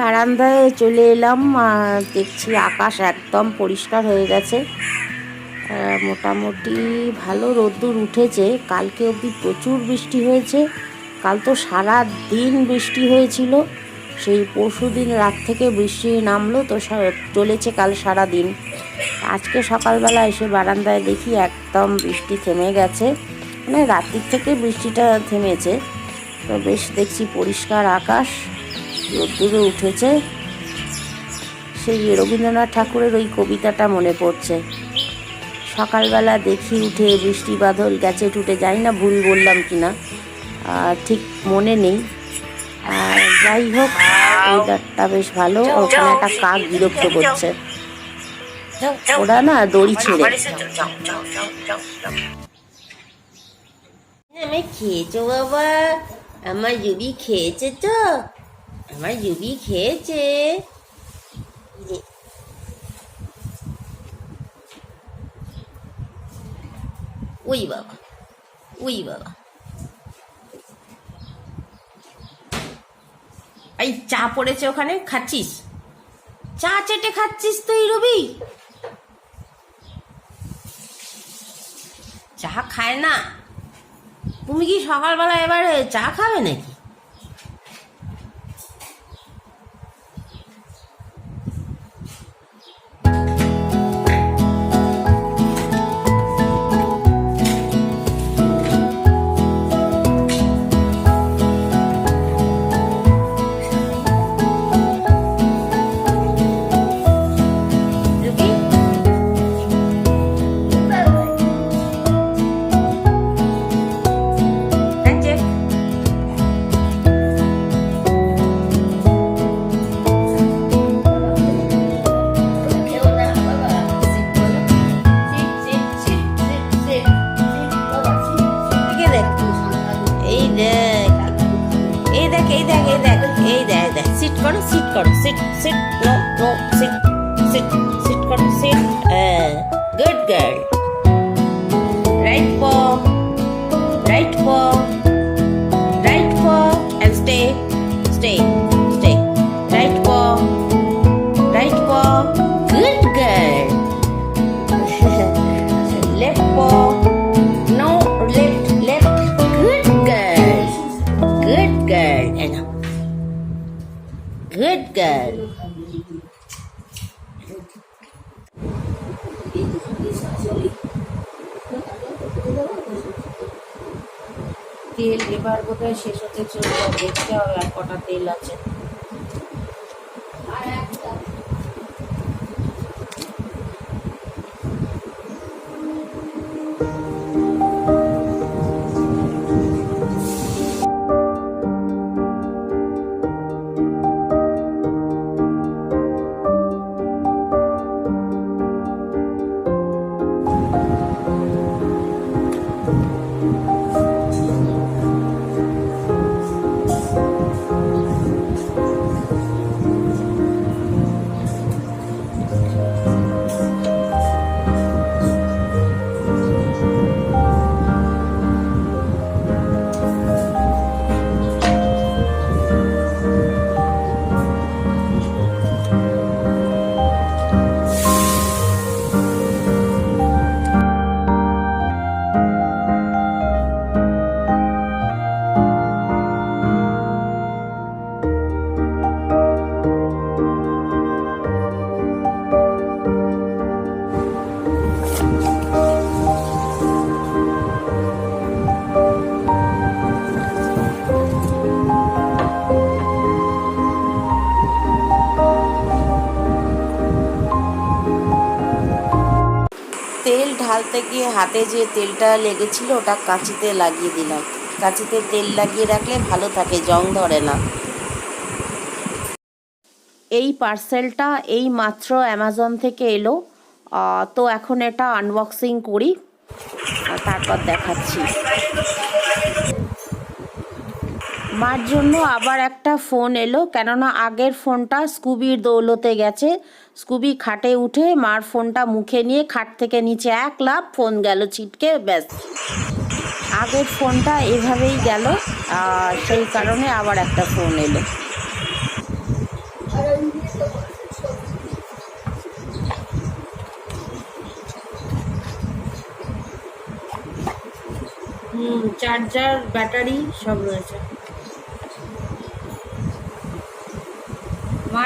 বারান্দায় চলে এলাম দেখছি আকাশ একদম পরিষ্কার হয়ে গেছে। মোটামুটি ভালো রোদ্দুর উঠেছে। কালকে অবধি প্রচুর বৃষ্টি হয়েছে। কাল তো সারা দিন বৃষ্টি হয়েছিল। সেই পরশু দিন রাত থেকে বৃষ্টি নামলো, তো চলেছে কাল সারা দিন। আজকে সকালবেলা এসে বারান্দায় দেখি একদম বৃষ্টি থেমে গেছে। মানে রাত্রির থেকে বৃষ্টিটা থেমেছে। তো বেশ দেখছি পরিষ্কার আকাশ। রোদ্দুরে উঠেছে। সেই রবীন্দ্রনাথ ঠাকুরের ওই কবিতাটা মনে পড়ছে। সকালবেলা দেখি উঠে বৃষ্টি বাদল গেছে, টুটে যাই না ভুল বললাম কিনা। আর ঠিক মনে নেই। আর যাই হোক, ওয়েদারটা বেশ ভালো। ওখানে একটা কাক বিরক্ত করছে। ওরা না দড়ি ছেড়ে। আমি খেয়েছো বাবা? আমার জুবি খেয়েছে তো? আমার জুবি খেয়েছে ওই বাবা ওই বাবা এই চা পড়েছে ওখানে খাচ্ছিস চা চেটে খাচ্ছিস তুই রবি চা খায় না তুমি কি সকালবেলা এবারে চা খাবে নাকি চলবে দেখতে হবে আর কটা তেল আছে। ঢালতে গিয়ে হাতে যে তেলটা লেগেছিল ওটা কাঁচিতে লাগিয়ে দিলাম। কাঁচিতে তেল লাগিয়ে রাখলে ভালো থাকে, জং ধরে না। এই পার্সেলটা এই মাত্র অ্যামাজন থেকে এলো। তো এখন এটা আনবক্সিং করি তারপর দেখাচ্ছি। মার জন্য আবার একটা ফোন এলো, কেননা আগের ফোনটা স্কুবির দৌলতে গেছে। স্কুবি খাটে উঠে মার ফোনটা মুখে নিয়ে খাট থেকে নিচে এক লাভ ফোন গেল ছিটকে, ব্যাস। আগের ফোনটা এভাবেই গেল আর সেই কারণে আবার একটা ফোন এলো। চার্জার, ব্যাটারি সব রয়েছে।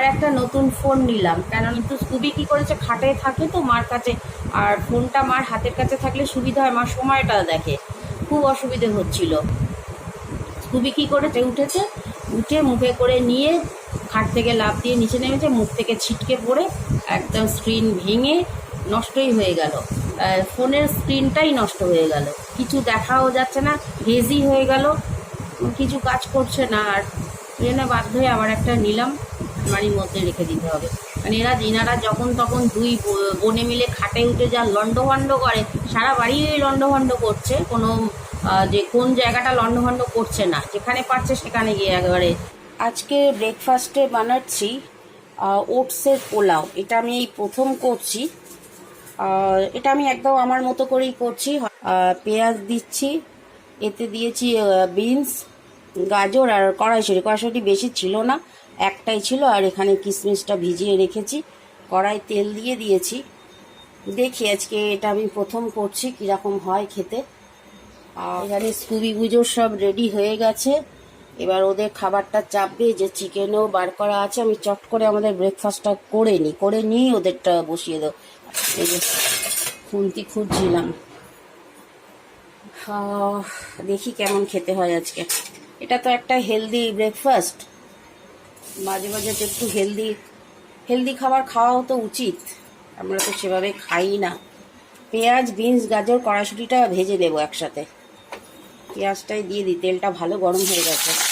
মার একটা নতুন ফোন নিলাম। কেন কিন্তু স্কুবি কী করেছে, খাটে থাকে তো মার কাছে। আর ফোনটা মার হাতের কাছে থাকলে সুবিধা হয় মার সময়টা দেখে। খুব অসুবিধে হচ্ছিল। স্কুবি কি করেছে, উঠেছে, উঠে মুখে করে নিয়ে খাট থেকে লাফ দিয়ে নিচে নেমেছে, মুখ থেকে ছিটকে পড়ে একদম স্ক্রিন ভেঙে নষ্টই হয়ে গেল। ফোনের স্ক্রিনটাই নষ্ট হয়ে গেল। কিছু দেখাও যাচ্ছে না হেজি হয়ে গেল। কিছু কাজ করছে না, আর জন্য বাধ্য হয়ে আবার একটা নিলাম। বাড়ির মধ্যে রেখে দিতে হবে। মানে এরা এনারা যখন তখন দুই বনে মিলে খাটে উঠে যা লণ্ডভণ্ড করে, সারা বাড়ি লণ্ডভণ্ড করছে। কোনো যে কোন জায়গাটা লণ্ডভণ্ড করছে না, যেখানে পারছে সেখানে গিয়ে একেবারে আজকে ব্রেকফাস্টে বানাচ্ছি ওটসের পোলাও। এটা আমি এই প্রথম করছি। এটা আমি একদম আমার মতো করেই করছি। পেঁয়াজ দিচ্ছি, এতে দিয়েছি বিনস, গাজর আর কড়াইশুঁড়ি কড়াইশুঁড়ি বেশি ছিল না। একটাই ছিল আর এখানে কিশমিশটা ভিজিয়ে রেখেছি। কড়াই তেল দিয়ে দিয়েছি। দেখি আজকে এটা আমি প্রথম করছি, কীরকম হয় খেতে। আর এখানে স্কুবি বুজোর সব রেডি হয়ে গেছে। এবার ওদের খাবারটা চাপবে, যে চিকেনও বার করা আছে। আমি চট করে আমাদের ব্রেকফাস্টটা করে নিই করে নিই ওদেরটা বসিয়ে দেবো এই যে খুন্তি খুঁজছিলাম। দেখি কেমন খেতে হয় আজকে। এটা তো একটা হেলদি ব্রেকফাস্ট মাঝে মাঝে তো একটু হেলদি হেলদি খাবার খাওয়াও তো উচিত। আমরা তো সেভাবে খাই না। পেঁয়াজ, বিনস, গাজর কড়াশুটিটা ভেজে নেব একসাথে। পেঁয়াজটাই দিয়ে দিই, তেলটা ভালো গরম হয়ে গেছে।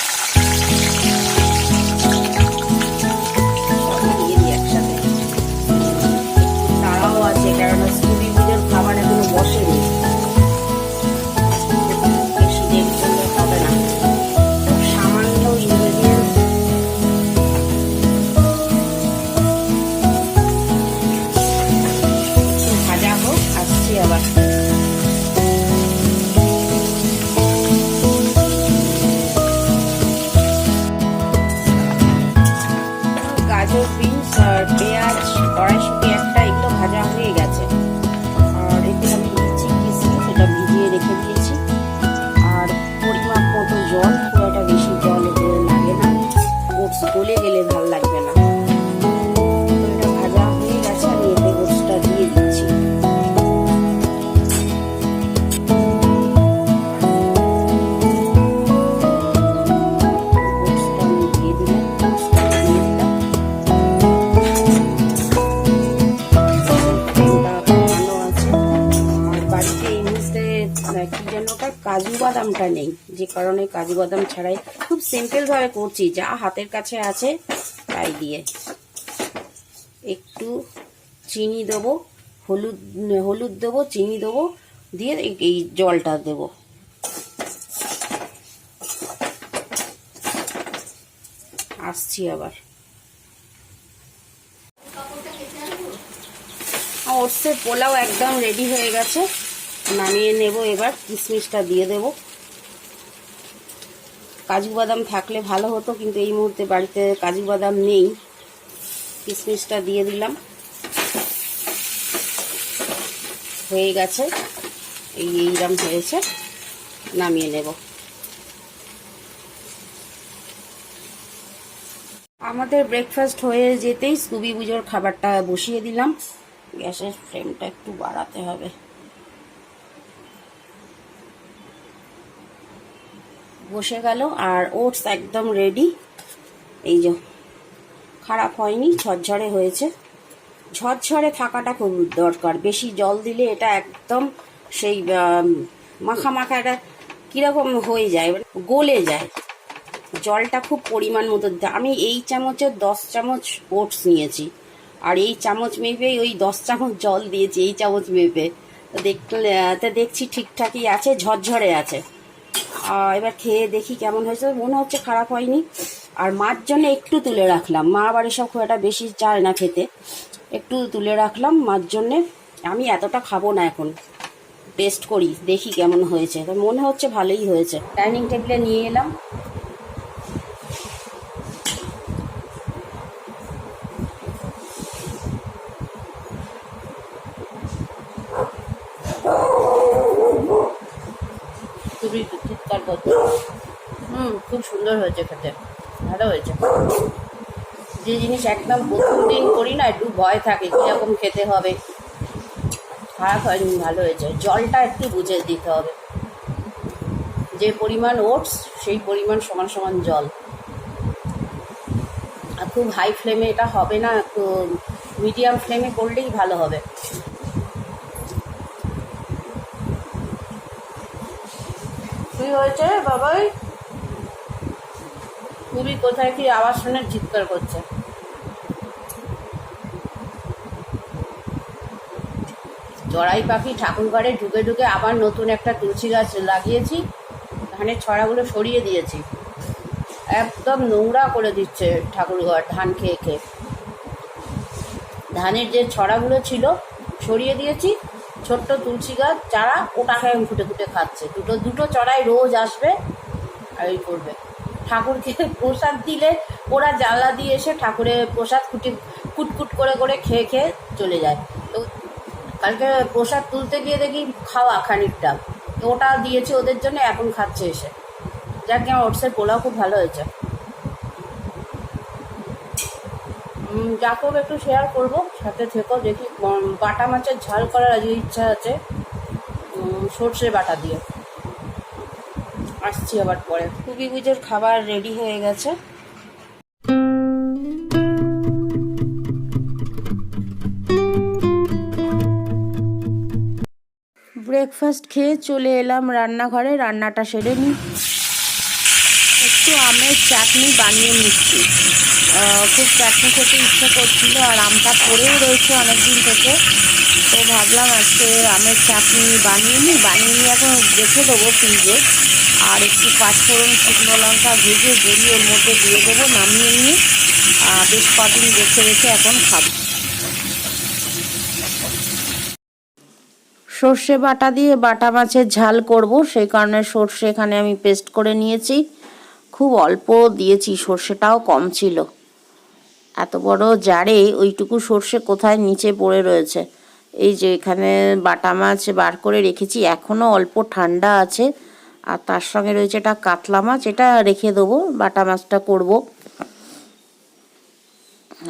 বিনস আর পেঁয়াজ বাদামটা নেই। যে কারণে কাজু বাদাম ছাড়াই খুব সিম্পল ভাবে করছি। যা হাতের কাছে আছে, তাই দিয়ে। একটু চিনি দেবো, হলুদ হলুদ দেবো, চিনি দেবো, দিয়ে এই- এই জলটা দেবো। আসছি আবার। ওটসের পোলাও একদম রেডি হয়ে গেছে। নামিয়ে নেব, এবার কিশমিশটা দিয়ে দেব। কাজু বাদাম থাকলে ভালো হতো, কিন্তু এই মুহূর্তে বাড়িতে কাজু বাদাম নেই। কিশমিশটা দিয়ে দিলাম। হয়ে গেছে। এই এইরকম হয়েছে। নামিয়ে নেব। আমাদের ব্রেকফাস্ট হয়ে যেতেই স্কুবি পুজোর খাবারটা বসিয়ে দিলাম। গ্যাসের ফ্লেমটা একটু বাড়াতে হবে। বসে গেল আর ওটস একদম রেডি এই যে, খারাপ হয়নি, ঝরঝরে হয়েছে। ঝরঝরে থাকাটা খুব দরকার। বেশি জল দিলে এটা একদম সেই মাখা মাখা এটা কীরকম হয়ে যায় মানে গলে যায়। জলটা খুব পরিমাণ মতো আমি এই চামচের দশ চামচ ওটস নিয়েছি। আর এই চামচ মেপে ওই দশ চামচ জল দিয়েছি এই চামচ মেপে। দেখলে দেখছি ঠিকঠাকই আছে, ঝরঝরে আছে। এবার খেয়ে দেখি কেমন হয়েছে। মনে হচ্ছে খারাপ হয়নি। আর মার জন্য একটু তুলে রাখলাম। মা আবার এসব খুব একটা বেশি চায় না খেতে। একটু তুলে রাখলাম। মার জন্যে আমি এতটা খাব না এখন। টেস্ট করি, দেখি কেমন হয়েছে। তো মনে হচ্ছে ভালোই হয়েছে। ডাইনিং টেবিলে নিয়ে এলাম। খুবই চিৎকার করছে হুম, খুব সুন্দর হয়েছে খেতে। ভালো হয়েছে। যে জিনিস একদম প্রথম দিন করি না, একটু ভয় থাকে কীরকম খেতে হবে। খারাপ হয়নি ভালো হয়েছে। জলটা একটু বুঝে দিতে হবে। যে পরিমাণ ওটস, সেই পরিমাণ সমান সমান জল। আর খুব হাই ফ্লেমে এটা হবে না মিডিয়াম ফ্লেমে করলেই ভালো হবে। কি হয়েছে বাবাই খুবই কোথায় কি আওয়াজ শুনে চিৎকার করছে? জড়াই পাখি ঠাকুর ঘরে ঢুকে ঢুকে আবার নতুন একটা তুলসী গাছ লাগিয়েছি, ধানের ছড়াগুলো সরিয়ে দিয়েছি। একদম নোংরা করে দিচ্ছে ঠাকুরঘর ধান খেয়ে খেয়ে। ধানের যে ছড়াগুলো ছিল সরিয়ে দিয়েছি ছোট্ট তুলসী গাছ চারা ওটা আমি ফুটে ফুটে খাচ্ছে। দুটো দুটো চড়াই রোজ আসবে, আর এই করবে। ঠাকুরকে প্রসাদ দিলে ওরা জ্বালা দিয়ে এসে ঠাকুরের প্রসাদ কুটি, কুটকুট করে করে খেয়ে খেয়ে চলে যায়। তো কালকে প্রসাদ তুলতে গিয়ে দেখি খাওয়া খানিকটা। তো ওটা দিয়েছি ওদের জন্য, এখন খাচ্ছে এসে। যাকে, আমার ওটসের পোলাও খুব ভালো হয়েছে। যাকেও একটু শেয়ার করব, সাথে থেকো দেখি বাটা মাছের ঝাল করার আজকে ইচ্ছা আছে সর্ষে বাটা দিয়ে। আসছি আবার পরে। খুবই গুজের খাবার রেডি হয়ে গেছে। ব্রেকফাস্ট খেয়ে চলে এলাম রান্নাঘরে, রান্নাটা সেরে নিই একটু আমের চাটনি বানিয়ে নিচ্ছি। খুব চাটনি খেতে ইচ্ছে করছিল আর আমটা পড়েও রয়েছে অনেক দিন থেকে। তো ভাবলাম আজকে আমের চাটনি বানিয়ে নিই। বানিয়ে নিয়ে এখন দেখে দেবো ফ্রিজে। আর একটু পাঁচফোড়ন শুকনো লঙ্কা ভেজে গড়িয়ে ওর মধ্যে দিয়ে দেবো নামিয়ে নিয়ে। বেশ কদিন রেখে রেখে এখন খাব। সর্ষে বাটা দিয়ে বাটা মাছের ঝাল করব। সেই কারণে সর্ষে এখানে আমি পেস্ট করে নিয়েছি। খুব অল্প দিয়েছি, সর্ষেটাও কম ছিল। এত বড় জারে ওইটুকু সর্ষে কোথায় নিচে পড়ে রয়েছে? এই যে এখানে বাটা মাছ বার করে রেখেছি এখনও অল্প ঠান্ডা আছে। আর তার সঙ্গে রয়েছে এটা কাতলা মাছ, এটা রেখে দেবো, বাটা মাছটা করব।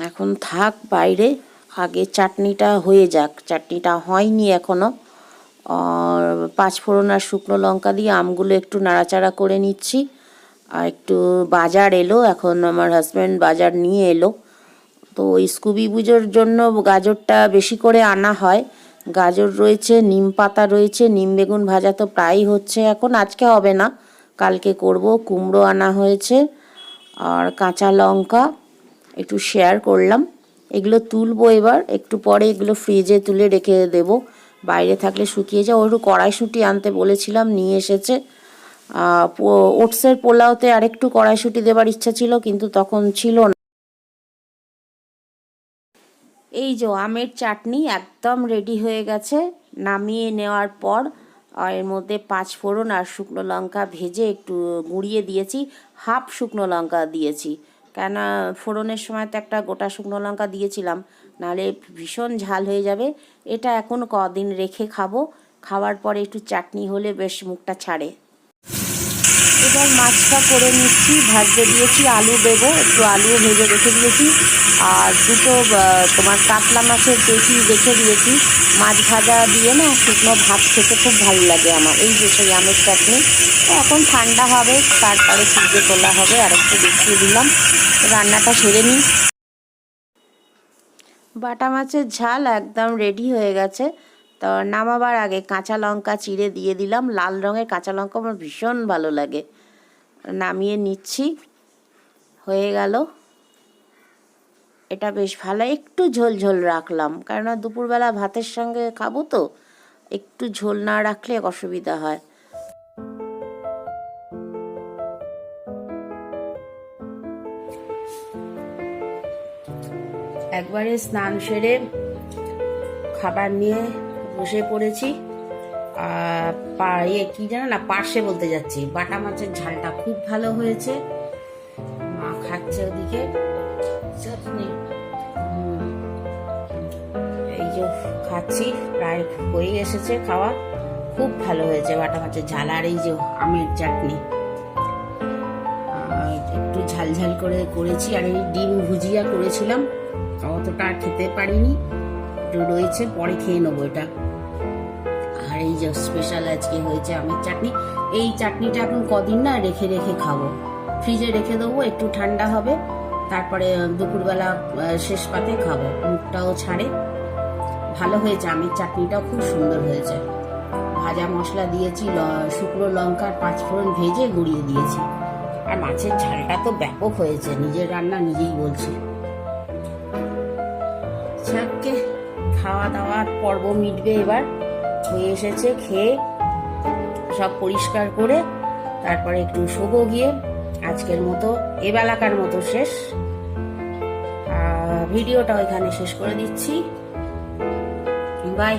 এখন থাক বাইরে, আগে চাটনিটা হয়ে যাক। চাটনিটা হয়নি এখনও। আর পাঁচফোড়ন আর শুকনো লঙ্কা দিয়ে আমগুলো একটু নাড়াচাড়া করে নিচ্ছি। আর একটু বাজার এলো, এখন আমার হাজব্যান্ড বাজার নিয়ে এলো। তো স্কুবি পুজোর জন্য গাজরটা বেশি করে আনা হয়। গাজর রয়েছে, নিম পাতা রয়েছে, নিম বেগুন ভাজা তো প্রায়ই হচ্ছে এখন, আজকে হবে না, কালকে করব, কুমড়ো আনা হয়েছে আর কাঁচা লঙ্কা একটু শেয়ার করলাম। এগুলো তুলবো এবার, একটু পরে এগুলো ফ্রিজে তুলে রেখে দেবো। বাইরে থাকলে শুকিয়ে যায় একটু কড়াইশুঁটি আনতে বলেছিলাম, নিয়ে এসেছে। ওটসের পোলাওতে আরেকটু কড়াইশুঁটি দেবার ইচ্ছা ছিল, কিন্তু তখন ছিল না। এই যে আমের চাটনি একদম রেডি হয়ে গেছে। নামিয়ে নেওয়ার পর এর মধ্যে পাঁচ ফোড়ন আর শুকনো লঙ্কা ভেজে একটু গুঁড়িয়ে দিয়েছি, হাফ শুকনো লঙ্কা দিয়েছি। কেন ফোড়নের সময় তো একটা গোটা শুকনো লঙ্কা দিয়েছিলাম, নাহলে ভীষণ ঝাল হয়ে যাবে। এটা এখন কদিন রেখে খাব। খাওয়ার পরে একটু চাটনি হলে বেশ মুখটা ছাড়ে। এবার মাছটা করে নিচ্ছি, ভাজতে দিয়েছি আলু দেবো একটু আলুও ভেজে রেখে দিয়েছি। আর দুটো তোমার কাতলা মাছের পেটি রেখে দিয়েছি। মাছ ভাজা দিয়ে না শুকনো ভাত খেতে খুব ভালো লাগে আমার, এই যে সেই আমের চাটনি। এখন ঠান্ডা হবে, তারপরে ফ্রিজে তোলা হবে, আর একটু দেখিয়ে দিলাম। রান্নাটা সেরে নিই। বাটা মাছের ঝাল একদম রেডি হয়ে গেছে। তো নামাবার আগে কাঁচা লঙ্কা চিড়ে দিয়ে দিলাম, লাল রঙের কাঁচা লঙ্কা আমার ভীষণ ভালো লাগে। নামিয়ে নিচ্ছি। হয়ে গেল। এটা বেশ ভালো। একটু ঝোল ঝোল রাখলাম। কেননা দুপুরবেলা ভাতের সঙ্গে খাব তো, একটু ঝোল না রাখলে অসুবিধা হয়। একবারে স্নান সেরে খাবার নিয়ে বসে পড়েছি। আর ইয়ে কি জানো না পার্শে বলতে যাচ্ছি। বাটা মাছের ঝালটা খুব ভালো হয়েছে। মা খাচ্ছে ওদিকে। চাটনি। এই যে খাচ্ছি, প্রায় হয়ে এসেছে খাওয়া। খুব ভালো হয়েছে বাটা মাছের ঝাল আর এই যে আমের চাটনি। একটু ঝাল ঝাল করে করেছি, আর এই ডিম ভুজিয়া করেছিলাম। অতটা খেতে পারিনি। একটু রয়েছে, পরে খেয়ে নেব এটা। এই যে স্পেশাল আজকে হয়েছে আমের চাটনি, এই চাটনিটা এখন কদিন না রেখে রেখে খাব। ফ্রিজে রেখে দেবো, একটু ঠান্ডা হবে, তারপরে দুপুরবেলা শেষ পাতে খাব, মুখটাও ছাড়ে। ভালো হয়েছে আমের চাটনিটাও খুব সুন্দর হয়েছে। ভাজা মশলা দিয়েছি শুকনো লঙ্কার পাঁচফোড়ন ভেজে গুঁড়িয়ে দিয়েছি। আর মাছের ঝালটা তো ব্যাপক হয়েছে, নিজের রান্না নিজেই বলছি। খাওয়া দাওয়ার পর্ব মিটবে এবার। হয়ে এসেছে, খেয়ে সব পরিষ্কার করে তারপরে একটু শোবো গিয়ে। আজকের মতো, এবেলাকার মতো শেষ। ভিডিওটা ওইখানে শেষ করে দিচ্ছি। বাই